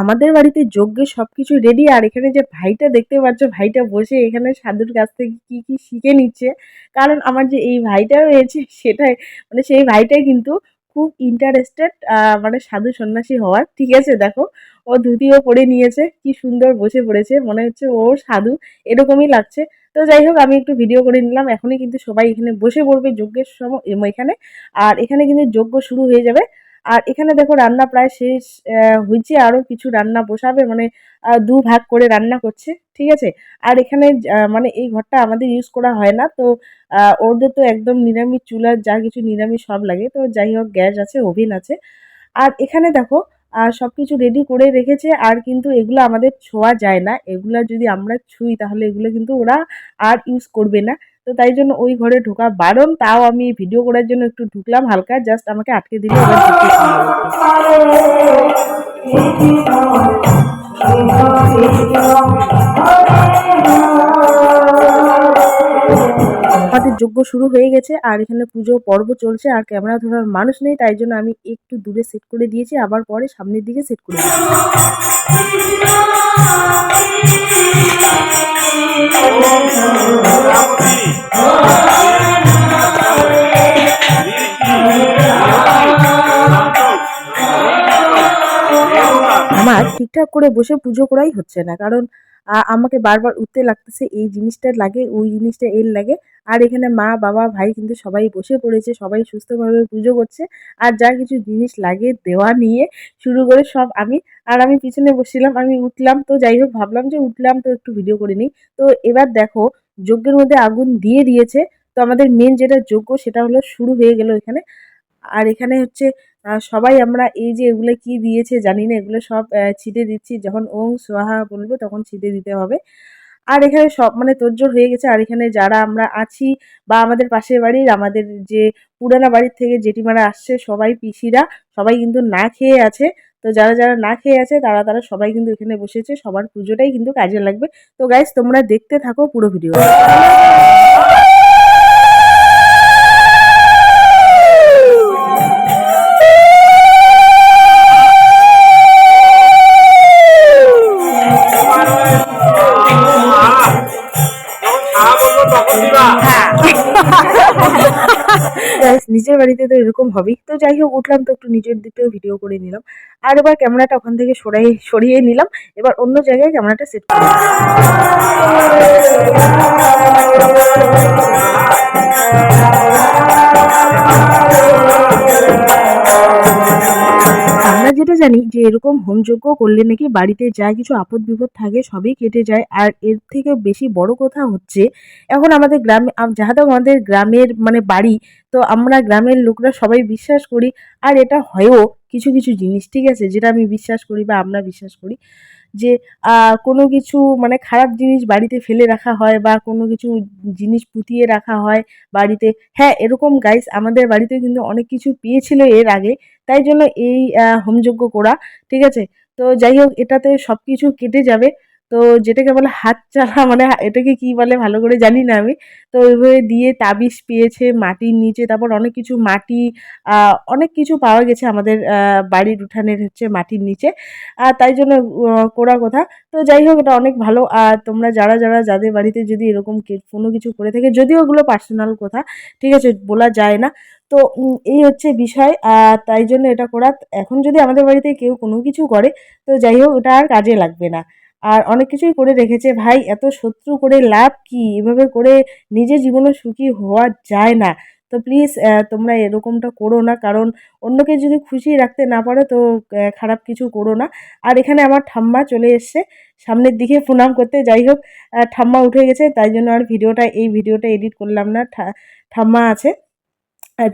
আমাদের বাড়িতে যজ্ঞের সব কিছু রেডি আর এখানে যে ভাইটা দেখতে পাচ্ছ, ভাইটা বসে এখানে সাধুর কাছ থেকে কি কি শিখে নিচ্ছে। কারণ আমার যে এই ভাইটা রয়েছে, সেটাই মানে সেই ভাইটাই কিন্তু খুব ইন্টারেস্টেড মানে সাধু সন্ন্যাসী হওয়ার। ঠিক আছে, দেখো, ও ধুতিও পরে নিয়েছে, কি সুন্দর বসে পড়েছে, মনে হচ্ছে ও সাধু, এরকমই লাগছে। তো যাই হোক, আমি একটু ভিডিও করে নিলাম। এখনই কিন্তু সবাই এখানে বসে পড়বে যজ্ঞের সময় এখানে। আর এখানে কিন্তু যজ্ঞ শুরু হয়ে যাবে। আর এখানে দেখো রান্না প্রায় শেষ হয়েছে। আরও কিছু রান্না বসাবে মানে দু ভাগ করে রান্না করছে, ঠিক আছে? আর এখানে মানে এই ঘরটা আমাদের ইউজ করা হয় না, তো ওদের তো একদম নিরামিষ চুলার যা কিছু নিরামিষ সব লাগে, তো যাই হোক, গ্যাস আছে, ওভেন আছে। আর এখানে দেখো সব কিছু রেডি করে রেখেছে, আর কিন্তু এগুলো আমাদের ছোঁয়া যায় না। এগুলো যদি আমরা ছুঁই, তাহলে এগুলো কিন্তু ওরা আর ইউজ করবে না। তো তাই জন্য ওই ঘরে ঢোকা বারণ, তাও আমি ভিডিও করার জন্য একটু ঢুকলাম হালকা জাস্ট আমাকে আটকে দিলে যজ্ঞ শুরু হয়ে গেছে, আর এখানে পুজো পর্ব চলছে, আর ক্যামেরা ধরার মানুষ নেই, তাই জন্য আমি একটু দূরে সেট করে দিয়েছি, আবার পরে সামনের দিকে সেট করে দিয়েছি। আমার ঠিকঠাক করে বসে পুজো করাই হচ্ছে না। কারণ আমাকে বারবার উঠতে লাগতেছে, এই জিনিসটা লাগে, ওই জিনিসটা এর লাগে। আর এখানে মা, বাবা, ভাই কিন্তু সবাই বসে পড়েছে, সবাই সুস্থভাবে পুজো করছে। আর যা কিছু জিনিস লাগে, দেওয়া নিয়ে শুরু করে সব আমি। আর আমি পিছনে বসছিলাম, আমি উঠলাম তো, যাই হোক, ভাবলাম যে উঠলাম তো, একটু ভিডিও করে নিই। তো এবার দেখো, যজ্ঞের মধ্যে আগুন দিয়ে দিয়েছে। তো আমাদের মেন যেটা যজ্ঞ, সেটা হলো শুরু হয়ে গেল এখানে। আর এখানে হচ্ছে সবাই আমরা এই যে এগুলো কি দিয়েছে জানি না, এগুলো সব ছিটে দিচ্ছি। যখন ওং সোহা বলবে তখন ছিটে দিতে হবে। আর এখানে সব মানে তোরজোর হয়ে গেছে। আর এখানে যারা আমরা আছি বা আমাদের পাশের বাড়ির, আমাদের যে পুরানা বাড়ির থেকে জেঠিমারা আসছে, সবাই পিসিরা, সবাই কিন্তু না খেয়ে আছে। তো যারা যারা না খেয়ে আছে, তারা তারা সবাই কিন্তু এখানে বসেছে। সবার পুজোটাই কিন্তু কাজে লাগবে। তো গাইজ তোমরা দেখতে থাকো পুরো ভিডিও নিজের বাড়িতে তো এরকম হবেই। তো যাই হোক, উঠলাম তো একটু নিজের দিকেও ভিডিও করে নিলাম। আর এবার ক্যামেরাটা ওখান থেকে সরাই সরিয়ে নিলাম। এবার অন্য জায়গায় ক্যামেরাটা সেট করে জানি যে এরকম হোমযজ্ঞ করলে নাকি বাড়িতে যা কিছু আপদ বিপদ থাকে, সবই কেটে যায়। আর এর থেকে বেশি বড় কথা হচ্ছে, এখন আমাদের গ্রামে যাহাতে আমাদের গ্রামের মানে বাড়ি, তো আমরা গ্রামের লোকরা সবাই বিশ্বাস করি। আর এটা হয়েও কিছু কিছু জিনিস, ঠিক আছে, যেটা আমি বিশ্বাস করি বা আমরা বিশ্বাস করি। যে কোনো কিছু মানে খারাপ জিনিস বাড়িতে ফেলে রাখা হয় বা কোনো কিছু জিনিস পুতিয়ে রাখা হয় বাড়িতে হ্যাঁ এরকম গাইস আমাদের বাড়িতে কিন্তু অনেক কিছু পেয়েছিল এর আগে, তাই জন্য এই হোমযজ্ঞ করা, ঠিক আছে? তো যাই হোক, এটাতে সব কিছু কেটে যাবে। তো যেটাকে বলে হাত চালা মানে এটাকে কি বলে ভালো করে জানি না আমি। তো ওইভাবে দিয়ে তাবিজ পেয়েছে মাটির নিচে, তারপর অনেক কিছু মাটি অনেক কিছু পাওয়া গেছে আমাদের বাড়ির উঠানের হচ্ছে মাটির নিচে। আর তাই জন্য করা কথা। তো যাই হোক, এটা অনেক ভালো। আর তোমরা যারা যারা, যাদের বাড়িতে যদি এরকম কোনো কিছু করে থাকে, যদিও ওগুলো পার্সোনাল কথা, ঠিক আছে, বলা যায় না। তো এই হচ্ছে বিষয়। তাই জন্য এটা করা। এখন যদি আমাদের বাড়িতে কেউ কোনো কিছু করে, তো যাই হোক, ওটা আর কাজে লাগবে না। আর অনেক কিছুই করে রেখেছে। ভাই, এত শত্রু করে লাভ কি? এভাবে করে নিজের জীবনে সুখী হওয়া যায় না। তো প্লিজ তোমরা এরকমটা করো না। কারণ অন্যকে যদি খুশি রাখতে না পারো, তো খারাপ কিছু করো না। আর এখানে আমার ঠাম্মা চলে এসছে। সামনের দিকে প্রণাম করতে যাই হোক। ঠাম্মা উঠে গেছে, তাই জন্য আর ভিডিওটা, এই ভিডিওটা এডিট করলাম না। ঠাম্মা আছে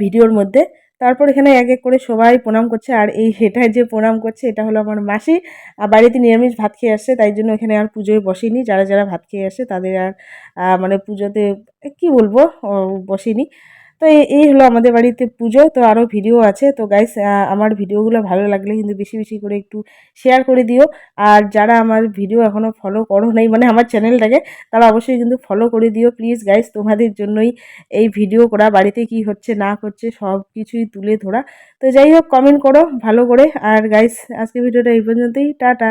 ভিডিওর মধ্যে। তারপর এখানে এক এক করে সবাই প্রণাম করছে। আর এই এটা যে প্রণাম করছে, এটা হলো আমার মাসি। আর বাড়িতে নিরামিষ ভাত খেয়ে আসছে তাই জন্য এখানে আর পুজোয় বসেনি। যারা যারা ভাত খেয়ে আসে, তাদের আর মানে পুজোতে কি বলব? বসেনি। তো এই হলো আমাদের বাড়িতে পুজো, তো আরও ভিডিও আছে। তো গাইস আমার ভিডিওগুলো ভালো লাগলে কিন্তু বেশি বেশি করে একটু শেয়ার করে দিও। আর যারা আমার ভিডিও এখনও ফলো করো নাই মানে আমার চ্যানেলটাকে তারা অবশ্যই কিন্তু ফলো করে দিও। প্লিজ গাইস তোমাদের জন্যই এই ভিডিও করা, বাড়িতে কি হচ্ছে, না করছে সব কিছুই তুলে ধরা। তো যাই হোক কমেন্ট করো ভালো করে। আর গাইস আজকে ভিডিওটা এই পর্যন্তই। টাটা।